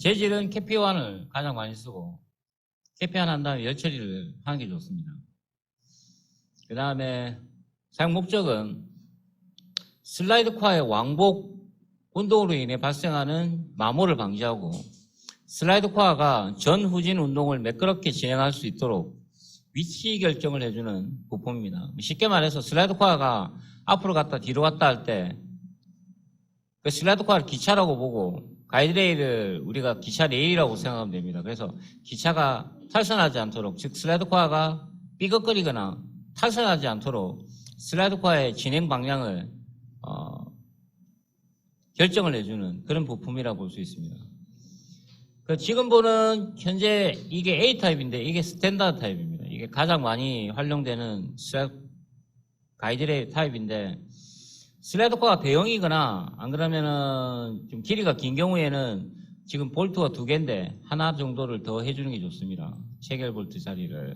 재질은 캐피완을 가장 많이 쓰고 캐피완 한 다음에 열 처리를 하는 게 좋습니다. 그 다음에 사용 목적은 슬라이드 콰의 왕복 운동으로 인해 발생하는 마모를 방지하고 슬라이드 콰가 전후진 운동을 매끄럽게 진행할 수 있도록 위치 결정을 해주는 부품입니다. 쉽게 말해서 슬라이드 콰가 앞으로 갔다 뒤로 갔다 할 때 그 슬라이드 콰를 기차라고 보고 가이드레일을 우리가 기차 레일이라고 생각하면 됩니다. 그래서 기차가 탈선하지 않도록 즉 슬라이드 콰가 삐걱거리거나 탈선하지 않도록 슬라이드 콰의 진행 방향을 어, 결정을 해주는 그런 부품이라고 볼 수 있습니다. 그 지금 보는 현재 이게 A 타입인데 이게 스탠다드 타입입니다. 이게 가장 많이 활용되는 슬라이드 가이드레일 타입인데 슬라이드 쿼가 대형이거나 안 그러면은 좀 길이가 긴 경우에는 지금 볼트가 두 개인데 하나 정도를 더 해주는 게 좋습니다. 체결 볼트 자리를.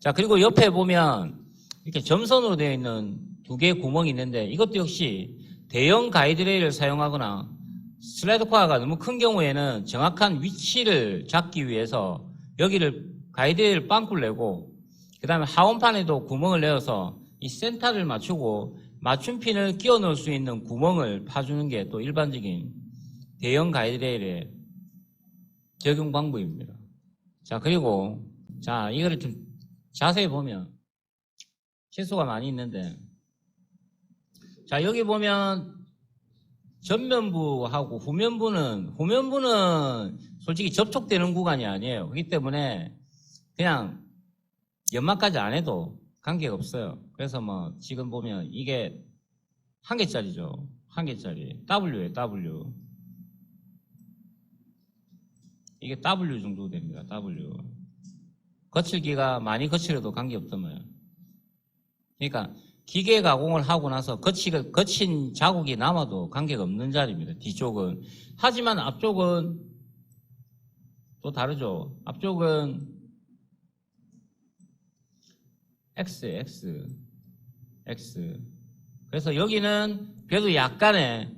자 그리고 옆에 보면 이렇게 점선으로 되어 있는 두 개의 구멍이 있는데 이것도 역시 대형 가이드레일을 사용하거나 슬라이드 쿼가 너무 큰 경우에는 정확한 위치를 잡기 위해서 여기를 가이드레일 빵꾸를 내고 그 다음에 하원판에도 구멍을 내어서 이 센터를 맞추고 맞춤핀을 끼워 넣을 수 있는 구멍을 파주는 게 또 일반적인 대형 가이드레일의 적용 방법입니다. 자, 그리고, 자, 이거를 좀 자세히 보면 실수가 많이 있는데, 자, 여기 보면 전면부하고 후면부는, 후면부는 솔직히 접촉되는 구간이 아니에요. 그렇기 때문에 그냥 연막까지 안 해도 관계가 없어요. 그래서 뭐 지금 보면 이게 한 개짜리죠. 한 개짜리. W예요, W. 이게 W 정도 됩니다. W. 거칠기가 많이 거칠어도 관계없단 말이에요. 그러니까 기계 가공을 하고 나서 거치가, 거친 자국이 남아도 관계가 없는 자리입니다. 뒤쪽은. 하지만 앞쪽은 또 다르죠. 앞쪽은 X, X, X. 그래서 여기는 그래도 약간의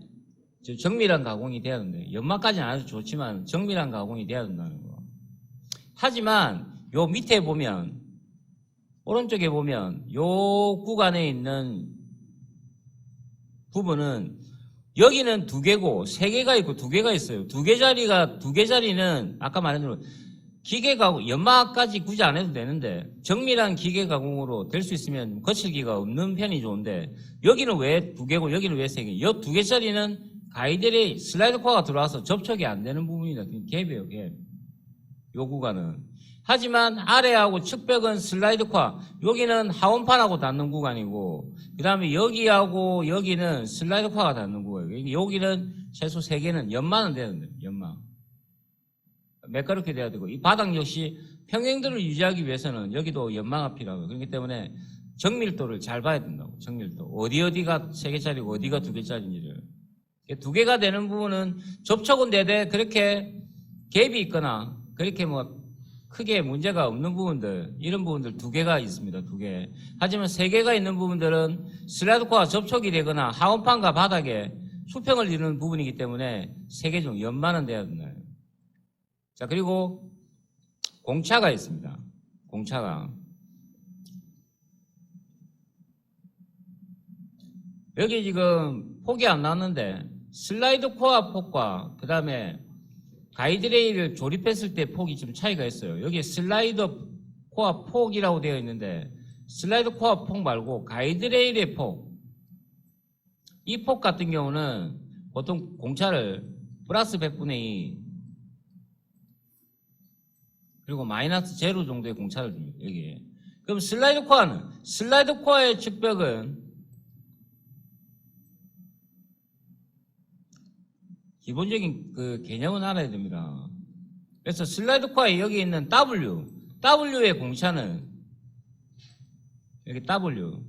저 정밀한 가공이 돼야 된다. 연막까지는 안 해도 좋지만 정밀한 가공이 돼야 된다는 거. 하지만 요 밑에 보면 오른쪽에 보면 요 구간에 있는 부분은 여기는 두 개고 세 개가 있고 두 개가 있어요. 두 개 자리가 두 개 자리는 아까 말한 대로 기계 가공 연마까지 굳이 안 해도 되는데 정밀한 기계 가공으로 될 수 있으면 거칠기가 없는 편이 좋은데 여기는 왜 두 개고 여기는 왜 세 개? 이두 개짜리는 가이드레일 슬라이드 코어가 들어와서 접촉이 안 되는 부분이다. 갭이에요, 갭. 요 구간은. 하지만 아래하고 측벽은 슬라이드 코어, 여기는 하원판하고 닿는 구간이고, 그 다음에 여기하고 여기는 슬라이드 코어가 닿는 구간이고, 여기는 최소 세 개는 연마는 되는데, 연마. 매끄럽게 돼야 되고 이 바닥 역시 평행도를 유지하기 위해서는 여기도 연마가 필요하고 그렇기 때문에 정밀도를 잘 봐야 된다고 정밀도 어디 어디가 세 개짜리고 어디가 두 개짜리인지를 두 개가 되는 부분은 접촉은 되되 그렇게 갭이 있거나 그렇게 뭐 크게 문제가 없는 부분들 이런 부분들 두 개가 있습니다 두 개. 하지만 세 개가 있는 부분들은 슬라이드코와 접촉이 되거나 하원판과 바닥에 수평을 이루는 부분이기 때문에 세 개 중 연마는 돼야 된다. 자, 그리고 공차가 있습니다. 공차가. 여기 지금 폭이 안 나왔는데 슬라이드 코어 폭과 그 다음에 가이드레일을 조립했을 때 폭이 좀 차이가 있어요. 여기 슬라이더 코어 폭이라고 되어 있는데 슬라이드 코어 폭 말고 가이드레일의 폭. 이 폭 같은 경우는 보통 공차를 플러스 100분의 2 그리고 마이너스 제로 정도의 공차를 줍니다. 여기에. 그럼 슬라이드 코어는 슬라이드 코어의 측벽은 기본적인 그 개념은 알아야 됩니다. 그래서 슬라이드 코어에 여기 있는 W, W의 공차는 여기 W,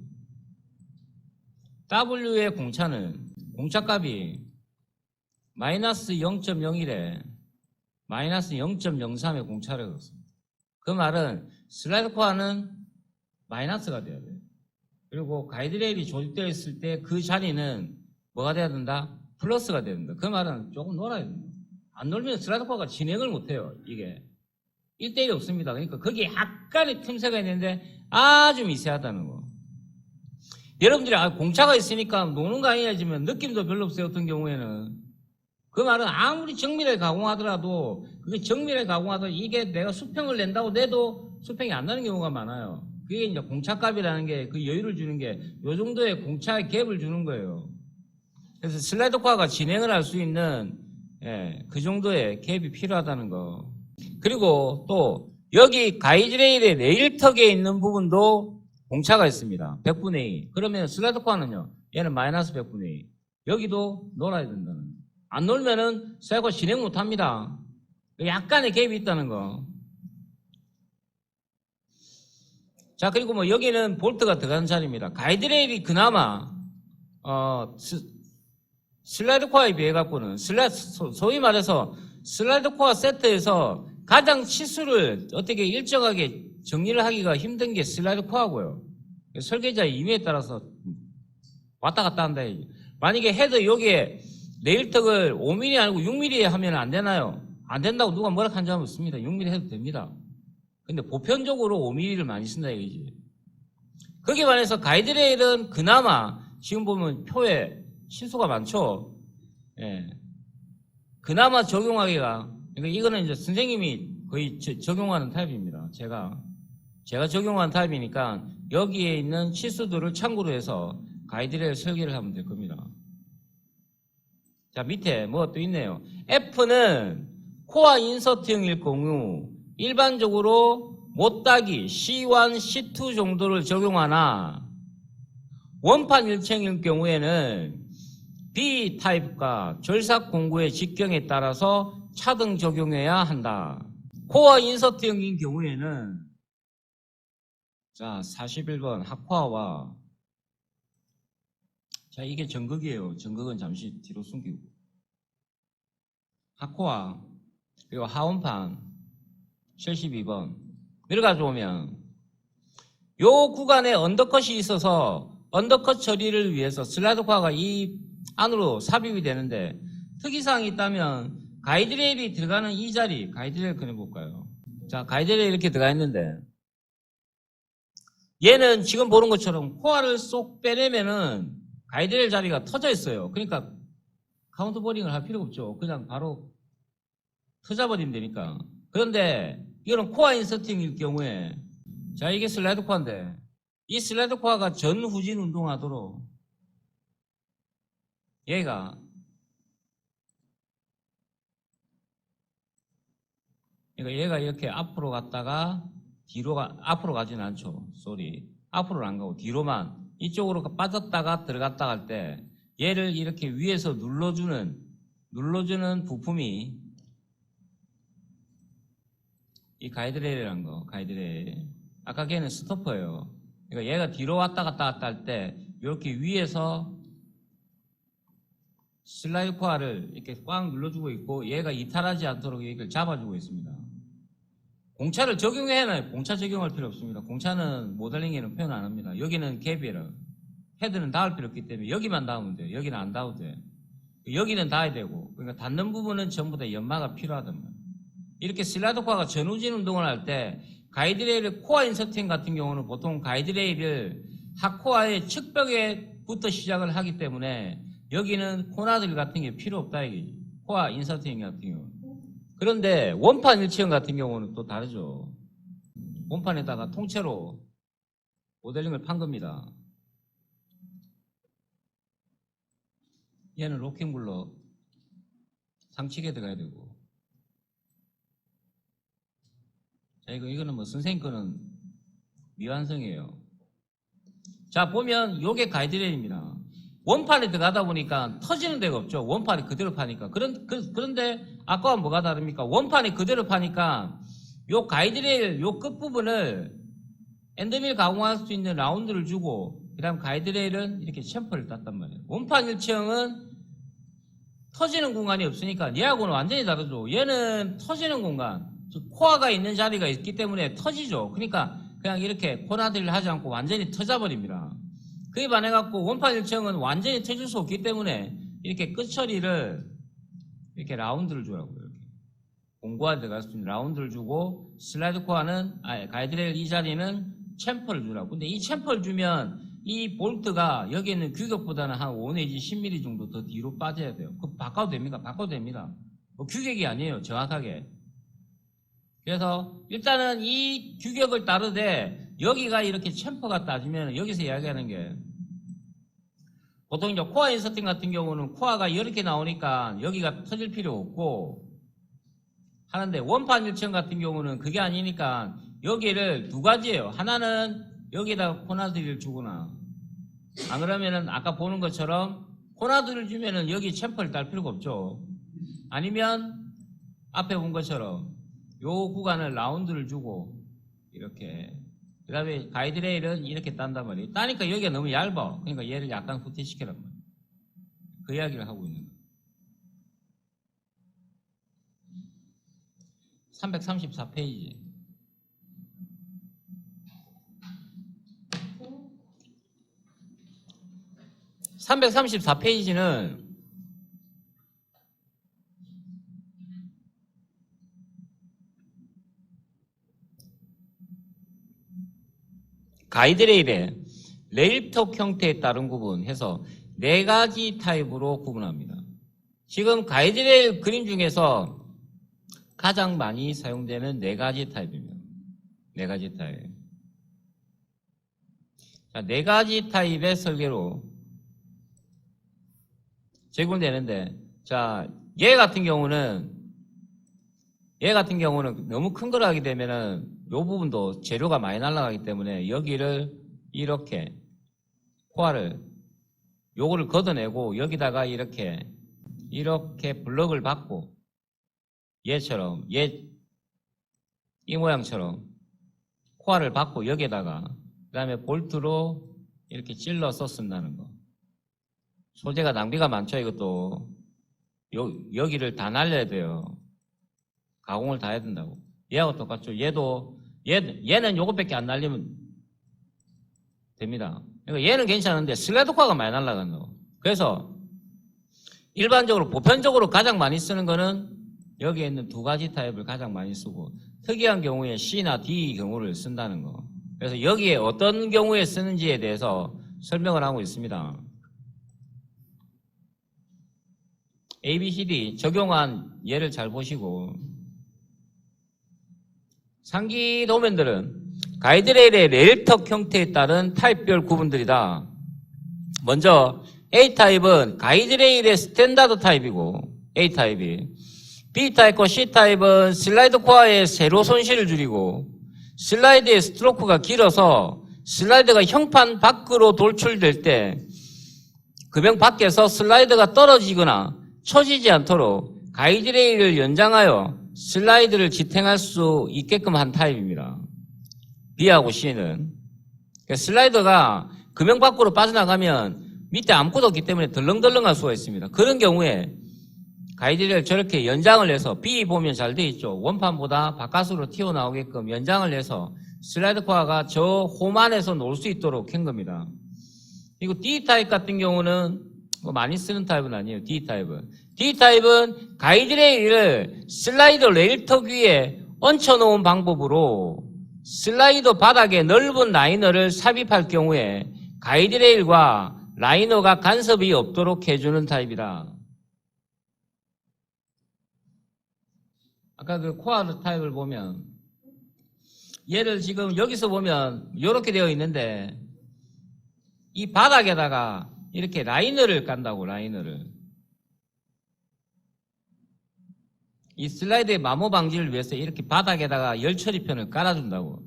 W의 공차는 공차값이 마이너스 0.01에 마이너스 0.03의 공차를 얻었습니다. 그 말은 슬라이드 코어는 마이너스가 돼야 돼요. 그리고 가이드레일이 조립되어 있을 때 그 자리는 뭐가 돼야 된다? 플러스가 돼야 된다. 그 말은 조금 놀아야 된다. 안 놀면 슬라이드 코어가 진행을 못해요. 이게 1대1이 없습니다. 그러니까 거기에 약간의 틈새가 있는데 아주 미세하다는 거. 여러분들이 아, 공차가 있으니까 노는 거 아니냐지만 느낌도 별로 없어요. 어떤 경우에는 그 말은 아무리 정밀하게 가공하더라도 그게 정밀하게 가공하더라도 이게 내가 수평을 낸다고 내도 수평이 안 나는 경우가 많아요. 그게 이제 공차값이라는 게 그 여유를 주는 게 요 정도의 공차의 갭을 주는 거예요. 그래서 슬라이드 코어가 진행을 할 수 있는 예, 그 정도의 갭이 필요하다는 거. 그리고 또 여기 가이드레일의 레일턱에 있는 부분도 공차가 있습니다. 100분의 2. 그러면 슬라이드 코어는요. 얘는 마이너스 100분의 2. 여기도 놀아야 된다는 거. 안 놀면은 코어 진행 못 합니다. 약간의 갭이 있다는 거. 자, 그리고 뭐 여기는 볼트가 들어가는 자리입니다. 가이드레일이 그나마 어, 스, 슬라이드 코어에 비해 갖고는 소- 소위 말해서 슬라이드 코어 세트에서 가장 치수를 어떻게 일정하게 정리를 하기가 힘든 게 슬라이드 코어고요. 설계자의 임의에 따라서 왔다 갔다 한다. 만약에 헤드 여기에 레일턱을 5mm 아니고 6mm에 하면 안 되나요? 안 된다고 누가 뭐라 한 적은 없습니다. 6mm 해도 됩니다. 근데 보편적으로 5mm를 많이 쓴다 이거지. 거기에 반해서 가이드레일은 그나마 지금 보면 표에 실수가 많죠. 예. 그나마 적용하기가 그러니까 이거는 이제 선생님이 거의 저- 적용하는 타입입니다. 제가 제가 적용한 타입이니까 여기에 있는 실수들을 참고로 해서 가이드레일 설계를 하면 될 겁니다. 자 밑에 뭐가 또 있네요. F는 코어 인서트형일 경우 일반적으로 못따기 C1, C2 정도를 적용하나 원판 일체형일 경우에는 B 타입과 절삭 공구의 직경에 따라서 차등 적용해야 한다. 코어 인서트형인 경우에는 자 41번 학화와 자 이게 전극이에요. 전극은 잠시 뒤로 숨기고 학화 그리고 하원판 72번 내려가져 오면 요 구간에 언더컷이 있어서 언더컷 처리를 위해서 슬라이드 코어가 이 안으로 삽입이 되는데 특이사항이 있다면 가이드레일이 들어가는 이 자리 가이드레일 그려볼까요? 자 가이드레일 이렇게 들어가 있는데 얘는 지금 보는 것처럼 코어를 쏙 빼내면은 가이드레일 자리가 터져 있어요. 그러니까 카운트 보링을 할 필요가 없죠. 그냥 바로 터져버리면 되니까. 그런데 이거는 코어 인서팅일 경우에 자 이게 슬라이드 코어인데 이 슬라이드 코어가 전후진 운동하도록 얘가 그러니까 얘가 이렇게 앞으로 갔다가 뒤로 가 앞으로 가지는 않죠. 쏘리 앞으로는 안 가고 뒤로만 이쪽으로 빠졌다가 들어갔다 할때 얘를 이렇게 위에서 눌러주는 눌러주는 부품이 이 가이드레일이라는 거 가이드레일 아까 걔는 스토퍼예요. 그러니까 얘가 뒤로 왔다 갔다 갔다 할 때 이렇게 위에서 슬라이드 코어를 이렇게 꽉 눌러주고 있고 얘가 이탈하지 않도록 이걸 잡아주고 있습니다. 공차를 적용해야 하나요? 공차 적용할 필요 없습니다. 공차는 모델링에는 표현 안 합니다. 여기는 갭이라 헤드는 닿을 필요 없기 때문에 여기만 닿으면 돼요. 여기는 안 닿아도 돼. 여기는 닿아야 되고 그러니까 닿는 부분은 전부 다 연마가 필요하단 말이에요. 이렇게 슬라이드 코어가 전후진 운동을 할 때 가이드레일 코어 인서팅 같은 경우는 보통 가이드레일을 하코어의 측벽에부터 시작을 하기 때문에 여기는 코나들 같은 게 필요 없다 이게 코어 인서팅 같은 경우. 그런데 원판 일체형 같은 경우는 또 다르죠. 원판에다가 통째로 모델링을 판 겁니다. 얘는 로킹블럭 상측에 들어가야 되고. 자, 이거, 이거는 뭐 선생님 거는 미완성이에요. 자, 보면 요게 가이드레일입니다. 원판에 들어가다 보니까 터지는 데가 없죠. 원판이 그대로 파니까. 그런, 그, 런데 아까와 뭐가 다릅니까? 원판이 그대로 파니까 요 가이드레일 요 끝부분을 엔드밀 가공할 수 있는 라운드를 주고 그 다음 가이드레일은 이렇게 챔퍼를 땄단 말이에요. 원판 일체형은 터지는 공간이 없으니까 얘하고는 완전히 다르죠. 얘는 터지는 공간, 즉 코어가 있는 자리가 있기 때문에 터지죠. 그러니까 그냥 이렇게 코나들을 하지 않고 완전히 터져버립니다. 그에 반해 갖고 원판 일체형은 완전히 터질 수 없기 때문에 이렇게 끝 처리를 이렇게 라운드를 줘라고요. 이렇게. 수 있는 라운드를 주고 슬라이드 코어는 아 가이드레일 이 자리는 챔퍼를 주라고. 근데 이 챔퍼를 주면 이 볼트가 여기 있는 규격보다는 한 5 내지 10mm 정도 더 뒤로 빠져야 돼요. 그 바꿔도 됩니까? 바꿔도 됩니다. 뭐 규격이 아니에요. 정확하게. 그래서 일단은 이 규격을 따르되 여기가 이렇게 챔퍼가 따지면 여기서 이야기하는 게 보통 이제 코어 인서팅 같은 경우는 코어가 이렇게 나오니까 여기가 터질 필요 없고 하는데 원판 일청 같은 경우는 그게 아니니까 여기를 두 가지예요. 하나는 여기다 코나드를 주거나 안 그러면은 아까 보는 것처럼 코나드를 주면은 여기 챔퍼를 딸 필요가 없죠. 아니면 앞에 본 것처럼 요 구간을 라운드를 주고 이렇게 그 다음에 가이드레일은 이렇게 딴단 말이에요. 따니까 여기가 너무 얇아. 그러니까 얘를 약간 후퇴시키란 말이에요. 그 이야기를 하고 있는 거예요. 334페이지. (334페이지는) 가이드레일의 레일턱 형태에 따른 구분 해서 네 가지 타입으로 구분합니다. 지금 가이드레일 그림 중에서 가장 많이 사용되는 네 가지 타입입니다. 네 가지 타입. 자, 네 가지 타입의 설계로 제공되는데, 자, 얘 같은 경우는, 얘 같은 경우는 너무 큰 걸 하게 되면은, 요 부분도 재료가 많이 날아가기 때문에, 여기를 이렇게, 코아를, 요거를 걷어내고, 여기다가 이렇게, 이렇게 블럭을 받고, 얘처럼, 얘, 이 모양처럼, 코아를 받고, 여기에다가, 그 다음에 볼트로 이렇게 찔러서 쓴다는 거. 소재가 낭비가 많죠, 이것도. 요, 여기를 다 날려야 돼요. 가공을 다 해야 된다고. 얘하고 똑같죠. 얘도, 얘, 얘는 요것밖에 안 날리면 됩니다. 그러니까 얘는 괜찮은데 슬라이드코어가 많이 날라간다고. 그래서 일반적으로, 보편적으로 가장 많이 쓰는 거는 여기에 있는 두 가지 타입을 가장 많이 쓰고 특이한 경우에 C나 D 경우를 쓴다는 거. 그래서 여기에 어떤 경우에 쓰는지에 대해서 설명을 하고 있습니다. A, B, C, D 적용한 예를 잘 보시고 상기 도면들은 가이드레일의 레일턱 형태에 따른 타입별 구분들이다. 먼저 A 타입은 가이드레일의 스탠다드 타입이고 A 타입이 B 타입과 C 타입은 슬라이드 코어의 세로 손실을 줄이고 슬라이드의 스트로크가 길어서 슬라이드가 형판 밖으로 돌출될 때 금형 밖에서 슬라이드가 떨어지거나 처지지 않도록 가이드레일을 연장하여 슬라이드를 지탱할 수 있게끔 한 타입입니다. B하고 C는 그러니까 슬라이더가 금형 밖으로 빠져나가면 밑에 아무것도 없기 때문에 덜렁덜렁할 수가 있습니다. 그런 경우에 가이드를 저렇게 연장을 해서 B 보면 잘 돼 있죠. 원판보다 바깥으로 튀어나오게끔 연장을 해서 슬라이드 코어가 저 홈 안에서 놀 수 있도록 한 겁니다. 그리고 D 타입 같은 경우는 뭐 많이 쓰는 타입은 아니에요. D 타입은. D 타입은 가이드레일을 슬라이드 레일턱 위에 얹혀놓은 방법으로 슬라이더 바닥에 넓은 라이너를 삽입할 경우에 가이드레일과 라이너가 간섭이 없도록 해주는 타입이다. 아까 그 코어 타입을 보면 얘를 지금 여기서 보면 이렇게 되어 있는데 이 바닥에다가 이렇게 라이너를 깐다고 라이너를 이 슬라이드의 마모 방지를 위해서 이렇게 바닥에다가 열 처리편을 깔아준다고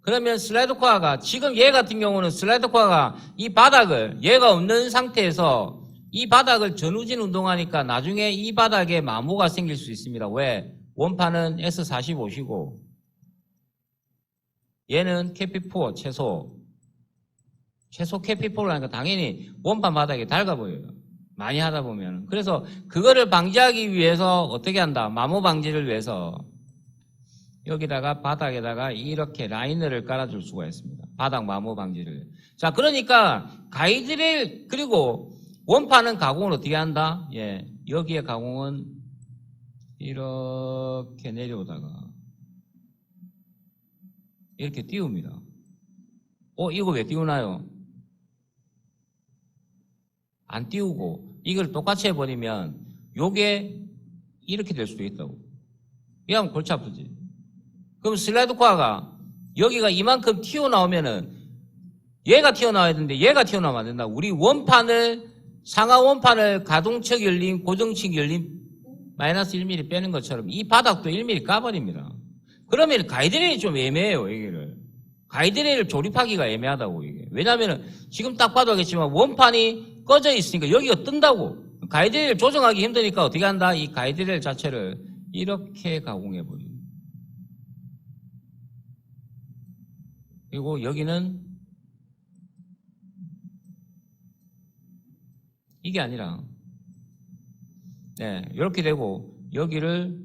그러면 슬라이드 코어가 지금 얘 같은 경우는 슬라이드 코어가 이 바닥을 얘가 없는 상태에서 이 바닥을 전후진 운동하니까 나중에 이 바닥에 마모가 생길 수 있습니다. 왜? 원판은 S45시고 얘는 캐피4 최소 최소 캐피4라니까 당연히 원판 바닥이 닳아 보여요. 많이 하다 보면. 그래서 그거를 방지하기 위해서 어떻게 한다? 마모 방지를 위해서 여기다가 바닥에다가 이렇게 라이너를 깔아줄 수가 있습니다. 바닥 마모 방지를. 자, 그러니까 가이드를 그리고 원판은 가공을 어떻게 한다? 예, 여기에 가공은 이렇게 내려오다가 이렇게 띄웁니다. 어, 이거 왜 띄우나요? 안 띄우고 이걸 똑같이 해버리면 요게 이렇게 될 수도 있다고. 이하면 골치 아프지. 그럼 슬라이드 코어가 여기가 이만큼 튀어나오면은 얘가 튀어나와야 되는데 얘가 튀어나오면 안 된다. 우리 원판을 상하 원판을 가동측 열림, 고정측 열림 마이너스 1mm 빼는 것처럼 이 바닥도 1mm 까버립니다. 그러면 가이드레일이 좀 애매해요, 여기를. 가이드레일을 조립하기가 애매하다고, 이게. 왜냐면은 지금 딱 봐도 알겠지만 원판이 꺼져 있으니까 여기가 뜬다고. 가이드레일 조정하기 힘드니까 어떻게 한다? 이 가이드레일 자체를 이렇게 가공해버려요. 그리고 여기는 이게 아니라 네, 이렇게 되고 여기를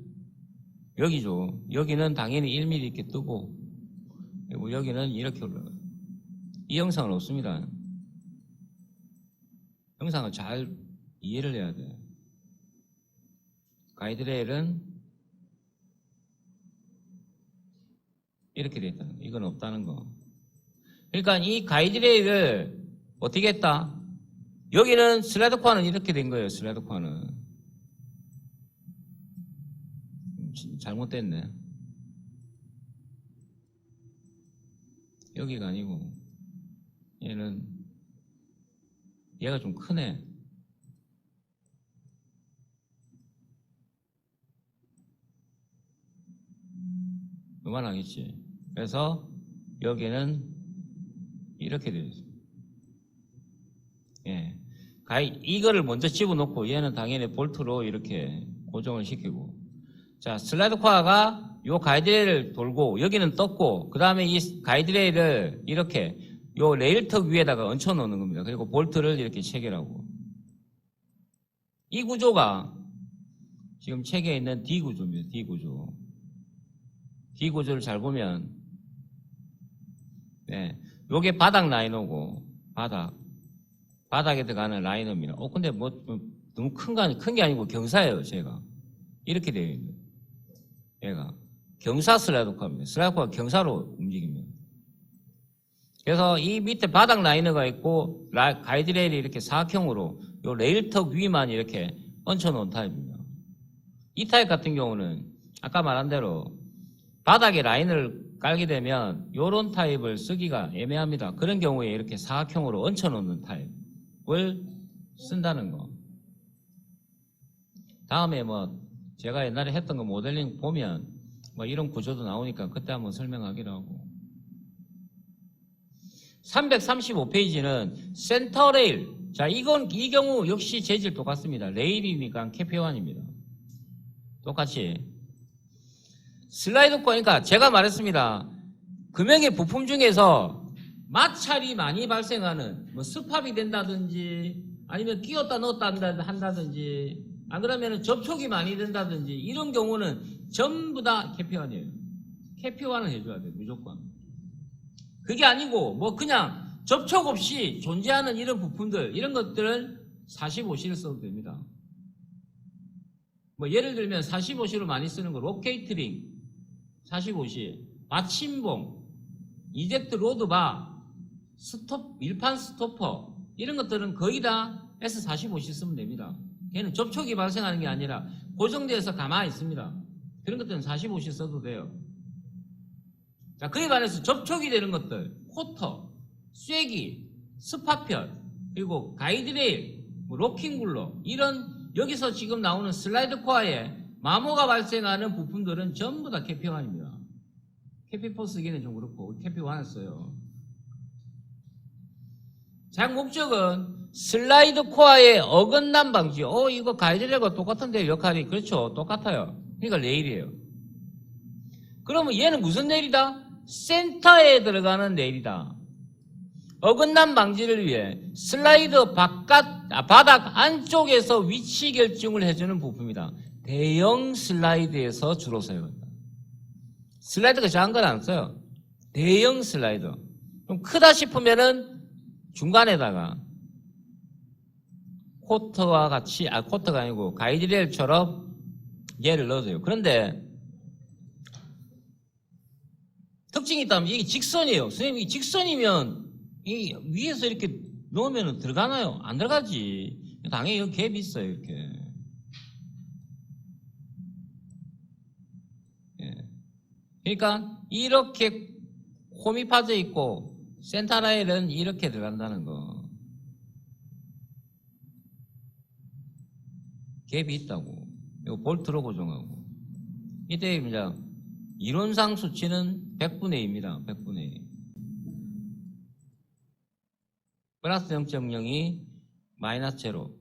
여기죠. 여기는 당연히 1mm 이렇게 뜨고 그리고 여기는 이렇게 올라가요. 이 영상은 없습니다. 영상을 잘 이해를 해야 돼. 가이드레일은 이렇게 돼 있다는 거. 이건 없다는 거. 그러니까 이 가이드레일을 어떻게 했다? 여기는 슬라이드 코어는 이렇게 된 거예요. 슬라이드 코어는. 지- 잘못됐네. 여기가 아니고 얘는 얘가 좀 크네. 요만하겠지. 그래서 여기는 이렇게 되어 있습니다. 예. 가이, 이거를 먼저 집어넣고 얘는 당연히 볼트로 이렇게 고정을 시키고. 자, 슬라이드 코어가 요 가이드레일을 돌고 여기는 떴고 그 다음에 이 가이드레일을 이렇게 요 레일턱 위에다가 얹혀 놓는 겁니다. 그리고 볼트를 이렇게 체결하고. 이 구조가 지금 책에 있는 D 구조입니다. D 구조. D 구조를 잘 보면 네, 요게 바닥 라이너고 바닥 바닥에 들어가는 라이너입니다. 어 근데 뭐좀 너무 큰거 아니 큰게 아니고 경사예요, 제가 이렇게 되어 있는 얘가 경사 슬라이드코입니다. 슬라이드코가 경사로. 그래서 이 밑에 바닥 라이너가 있고 라- 가이드레일이 이렇게 사각형으로 요 레일턱 위만 이렇게 얹혀놓은 타입입니다. 이 타입 같은 경우는 아까 말한 대로 바닥에 라인을 깔게 되면 요런 타입을 쓰기가 애매합니다. 그런 경우에 이렇게 사각형으로 얹혀놓는 타입을 쓴다는 거. 다음에 뭐 제가 옛날에 했던 거 모델링 보면 뭐 이런 구조도 나오니까 그때 한번 설명하기로 하고. 335페이지는 센터 레일. 자, 이건 이 경우 역시 재질 똑같습니다. 레일이니까 캐피원입니다. 똑같이 슬라이드 코니까 제가 말했습니다. 금형의 부품 중에서 마찰이 많이 발생하는 뭐 스팝이 된다든지 아니면 끼웠다 넣었다 한다- 한다든지 안 그러면 접촉이 많이 된다든지 이런 경우는 전부 다 캐피원이에요. 캐피원을 해줘야 돼요. 무조건. 그게 아니고 뭐 그냥 접촉 없이 존재하는 이런 부품들 이런 것들은 45C를 써도 됩니다. 뭐 예를 들면 45C로 많이 쓰는 거 로케이트링 45C, 마침봉, 이젝트 로드바, 스톱, 밀판 스토퍼 이런 것들은 거의 다 S45C 쓰면 됩니다. 걔는 접촉이 발생하는 게 아니라 고정되어서 가만히 있습니다. 그런 것들은 45C 써도 돼요. 자, 그에 반해서 접촉이 되는 것들, 코터, 쐐기, 스파편, 그리고 가이드레일, 뭐 로킹굴러, 이런 여기서 지금 나오는 슬라이드 코어에 마모가 발생하는 부품들은 전부 다 캐피1입니다. 캐피4 쓰기는 좀 그렇고 캐피1을 써요. 작 목적은 슬라이드 코어의 어긋남 방지. 어, 이거 가이드레일과 똑같은데 역할이 그렇죠. 똑같아요. 그러니까 레일이에요. 그러면 얘는 무슨 레일이다? 센터에 들어가는 레일이다. 어긋남 방지를 위해 슬라이드 바깥, 아, 바닥 안쪽에서 위치 결정을 해주는 부품이다. 대형 슬라이드에서 주로 사용한다. 슬라이드가 작은 건 안 써요. 대형 슬라이드. 좀 크다 싶으면은 중간에다가 코터와 같이, 아, 코터가 아니고 가이드레일처럼 얘를 넣어줘요. 그런데 특징이 있다면 이게 직선이에요. 선생님 이 직선이면 이 위에서 이렇게 넣으면 들어가나요? 안 들어가지. 당연히 여기 갭이 있어요. 이렇게. 예. 그러니까 이렇게 홈이 파져 있고 센터 라인은 이렇게 들어간다는 거. 갭이 있다고. 이거 볼트로 고정하고. 이때 이제 이론상 수치는 100분의 2입니다. 200분의 2. 플러스 0.02 마이너스 제로.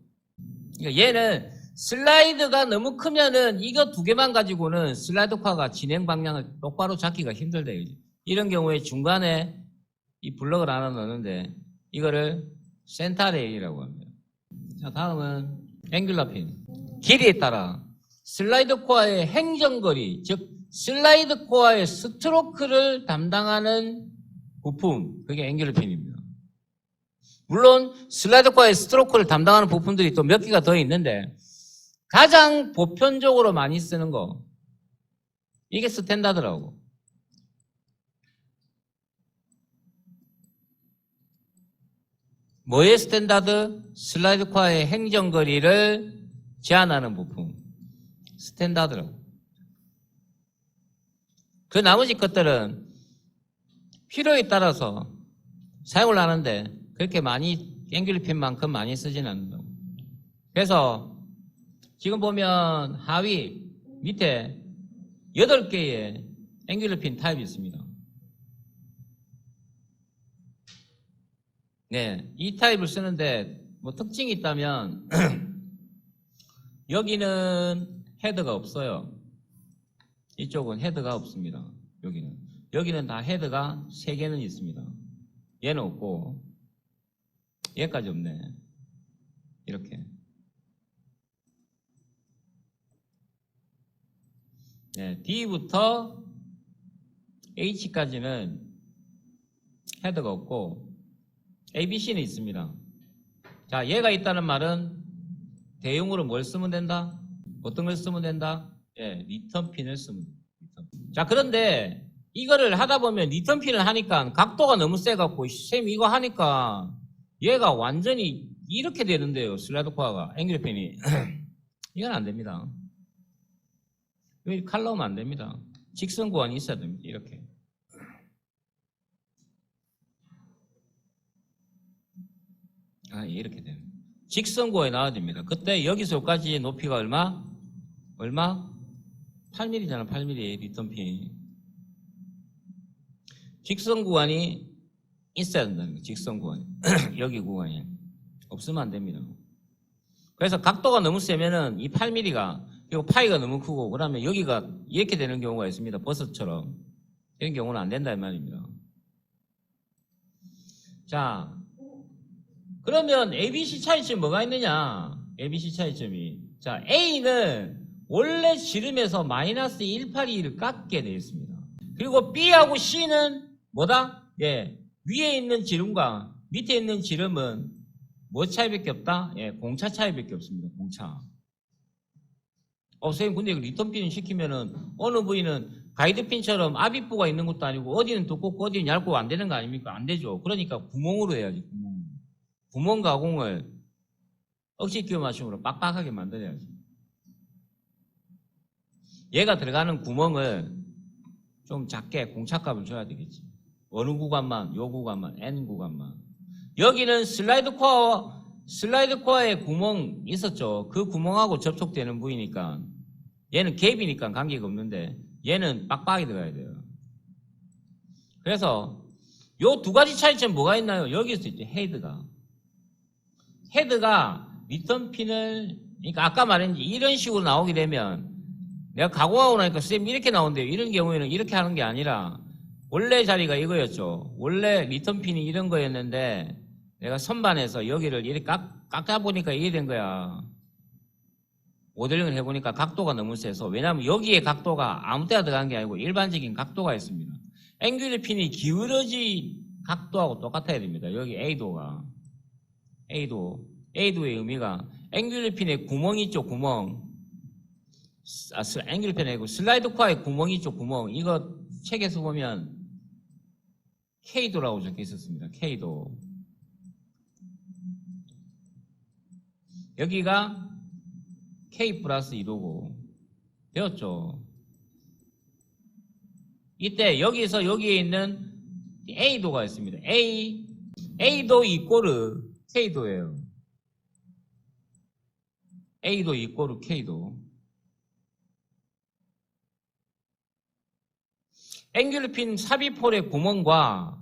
그러니까 얘는 슬라이드가 너무 크면은 이거 두 개만 가지고는 슬라이드화가 진행 방향을 똑바로 잡기가 힘들다. 이런 경우에 중간에 이 블럭을 하나 넣는데 이거를 센터 레일이라고 합니다. 자, 다음은 앵귤러 핀. 길이에 따라 슬라이드 코어의 행정거리, 즉 슬라이드 코어의 스트로크를 담당하는 부품, 그게 앵귤러 핀입니다. 물론 슬라이드 코어의 스트로크를 담당하는 부품들이 또 몇 개가 더 있는데 가장 보편적으로 많이 쓰는 거 이게 스탠다드라고. 뭐의 스탠다드? 슬라이드 코어의 행정거리를 제한하는 부품. 스탠다드라고. 그 나머지 것들은 필요에 따라서 사용을 하는데 그렇게 많이 앵귤리핀만큼 많이 쓰지는 않는다고. 그래서 지금 보면 하위 밑에 8개의 앵귤리핀 타입이 있습니다. 네, 이 타입을 쓰는데 뭐 특징이 있다면 여기는 헤드가 없어요. 이쪽은 헤드가 없습니다. 여기는 여기는 다 헤드가 3개는 있습니다. 얘는 없고 얘까지 없네. 이렇게. 네, D부터 H까지는 헤드가 없고 ABC는 있습니다. 자, 얘가 있다는 말은 대용으로 뭘 쓰면 된다? 어떤 걸 쓰면 된다? 예, 리턴 핀을 쓰면. 리턴 핀. 자, 그런데 이거를 하다 보면 리턴 핀을 하니까 각도가 너무 세갖고, 쌤 이거 하니까 얘가 완전히 이렇게 되는데요. 슬라이드 코어가, 앵귤 핀이. 이건 안 됩니다. 여기 칼럼은 안 됩니다. 직선 구간이 있어야 됩니다. 이렇게. 아, 이렇게 되는. 직선구에 나와야 됩니다. 그때 여기서 여기까지 높이가 얼마? 얼마? 8mm잖아, 8mm 리턴핀. 직선 구간이 있어야 된다는 거예요. 직선 구간이. 여기 구간이. 없으면 안 됩니다. 그래서 각도가 너무 세면은 이 8mm가 그리고 파이가 너무 크고 그러면 여기가 이렇게 되는 경우가 있습니다. 버섯처럼. 이런 경우는 안 된다 이 말입니다. 자, 그러면 ABC 차이점이 뭐가 있느냐? ABC 차이점이. 자, A는 원래 지름에서 마이너스 182를 깎게 되어 있습니다. 그리고 B하고 C는 뭐다? 예. 위에 있는 지름과 밑에 있는 지름은 뭐 차이밖에 없다? 예, 공차 차이밖에 없습니다. 공차. 어, 선생님, 근데 리턴 핀 시키면은 어느 부위는 가이드 핀처럼 압입부가 있는 것도 아니고 어디는 두껍고 어디는 얇고 안 되는 거 아닙니까? 안 되죠. 그러니까 구멍으로 해야지, 구멍. 구멍 가공을 억지 끼워 맞춤으로 빡빡하게 만들어야지. 얘가 들어가는 구멍을 좀 작게 공차값을 줘야 되겠지. 어느 구간만, 요 구간만, N 구간만. 여기는 슬라이드 코어, 슬라이드 코어에 구멍 있었죠. 그 구멍하고 접촉되는 부위니까. 얘는 갭이니까 관계가 없는데, 얘는 빡빡이 들어가야 돼요. 그래서, 요 두 가지 차이점 뭐가 있나요? 여기서 이제 헤드가. 헤드가 리턴 핀을, 그러니까 아까 말했지 이런 식으로 나오게 되면 내가 가공하고 나니까 쌤 이렇게 나온대요. 이런 경우에는 이렇게 하는 게 아니라 원래 자리가 이거였죠. 원래 리턴 핀이 이런 거였는데 내가 선반에서 여기를 이렇게 깎, 깎아 보니까 이게 된 거야. 모델링을 해보니까 각도가 너무 세서 왜냐하면 여기에 각도가 아무 때나 들어간 게 아니고 일반적인 각도가 있습니다. 앵귤리 핀이 기울어진 각도하고 똑같아야 됩니다. 여기 A도가. A도. A도의 의미가 앵귤리 핀에 구멍이 있죠, 구멍. 스- 아, 스- 앵귤펜이 아니고 슬라이드 코어의 구멍이 있죠, 구멍. 이거 책에서 보면 K도라고 적혀 있었습니다. K도. 여기가 K 플러스 2도고 배웠죠. 이때 여기서 여기에 있는 A도가 있습니다. A, A도 이꼬르 K도예요. A도 이꼬르 K도. 앵귤핀 삽입폴의 구멍과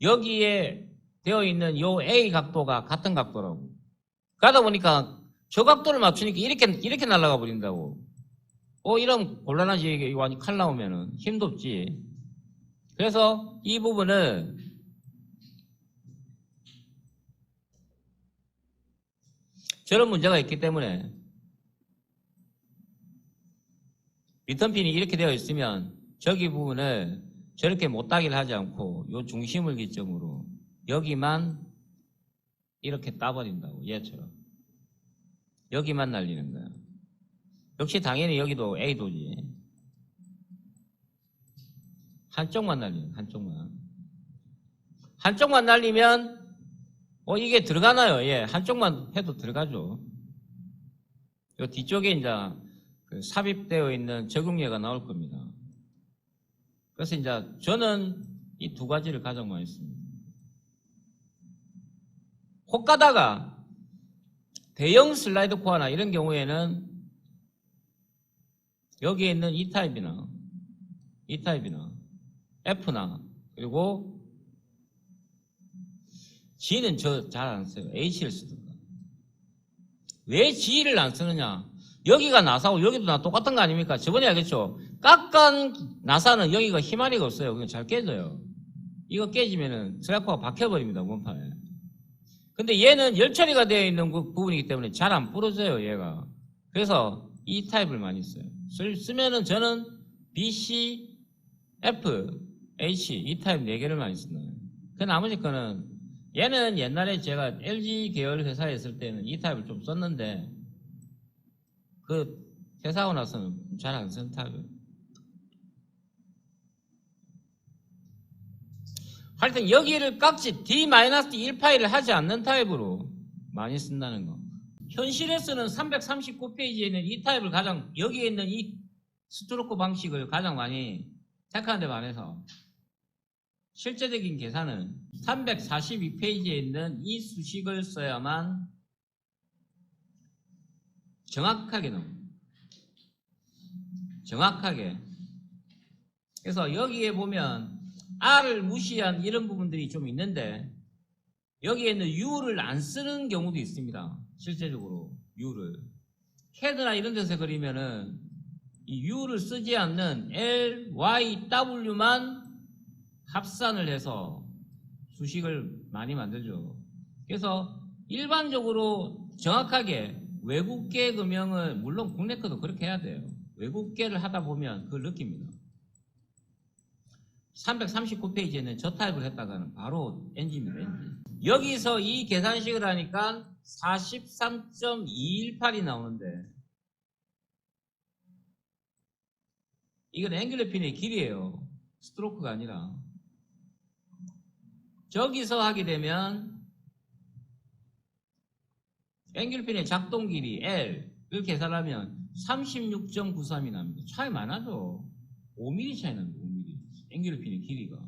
여기에 되어 있는 요 A 각도가 같은 각도라고. 가다 보니까 저 각도를 맞추니까 이렇게, 이렇게 날아가 버린다고. 어, 이런 곤란하지. 이게 완전 칼 나오면은. 힘도 없지. 그래서 이 부분은 저런 문제가 있기 때문에 리턴핀이 이렇게 되어 있으면 저기 부분을 저렇게 못따기를 하지 않고 요 중심을 기점으로 여기만 이렇게 따버린다고 얘처럼. 여기만 날리는 거야. 역시 당연히 여기도 A도지. 한쪽만 날리는 한쪽만. 한쪽만 날리면 어 이게 들어가나요? 예 한쪽만 해도 들어가죠. 요 뒤쪽에 이제 그 삽입되어 있는 적응례가 나올 겁니다 그래서 이제 저는 이 두 가지를 가장 많이 씁니다. 혹 가다가 대형 슬라이드 코어나 이런 경우에는 여기에 있는 E 타입이나 E 타입이나 F나 그리고 G는 저 잘 안 써요. H를 쓰든가. 왜 G를 안 쓰느냐? 여기가 나사고 여기도 나 똑같은 거 아닙니까? 저번에 알겠죠? 깎은 나사는 여기가 희마리가 없어요. 그냥 잘 깨져요. 이거 깨지면은 스라코가 박혀버립니다, 원판에. 근데 얘는 열 처리가 되어 있는 그 부분이기 때문에 잘 안 부러져요, 얘가. 그래서 이 타입을 많이 써요. 쓸- 쓰면은 저는 B, C, F, H 이 타입 4개를 많이 쓴다. 그 나머지 거는 얘는 옛날에 제가 LG 계열 회사에 있을 때는 이 타입을 좀 썼는데 그 퇴사하고 나서는 잘 안 쓴 타입이에요. 하여튼 여기를 깍지 D-1 파일을 하지 않는 타입으로 많이 쓴다는 거. 현실에서는 339페이지에 있는 이 타입을 가장 여기에 있는 이 스트로크 방식을 가장 많이 택하는 데 반해서 실제적인 계산은 342페이지에 있는 이 수식을 써야만 정확하게 나옵니다. 정확하게. 그래서 여기에 보면 R을 무시한 이런 부분들이 좀 있는데 여기에는 U를 안 쓰는 경우도 있습니다. 실제적으로 U를. 캐드나 이런 데서 그리면은 이 U를 쓰지 않는 L, Y, W만 합산을 해서 수식을 많이 만들죠. 그래서 일반적으로 정확하게 외국계 금형을 물론 국내 것도 그렇게 해야 돼요. 외국계를 하다 보면 그걸 느낍니다. 339페이지에는 저 타입을 했다가는 바로 NG입니다. NG. 여기서 이 계산식을 하니까 43.218이 나오는데 이건 앵귤러핀의 길이에요. 스트로크가 아니라. 저기서 하게 되면 앵귤핀의 작동 길이 L을 계산하면 36.93이 납니다. 차이 많아죠. 5mm 차이 납니다. 5mm. 앵귤 핀의 길이가.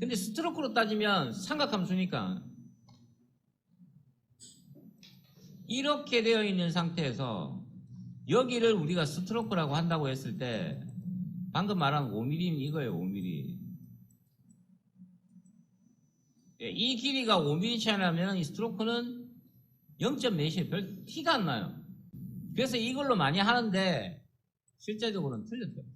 근데 스트로크로 따지면 삼각함수니까 이렇게 되어 있는 상태에서 여기를 우리가 스트로크라고 한다고 했을 때 방금 말한 5mm는 이거예요. 5mm. 예, 이 길이가 5mm 차이 나면 이 스트로크는 0점 몇이에요. 별 티가 안 나요. 그래서 이걸로 많이 하는데 실제적으로는 틀렸대요.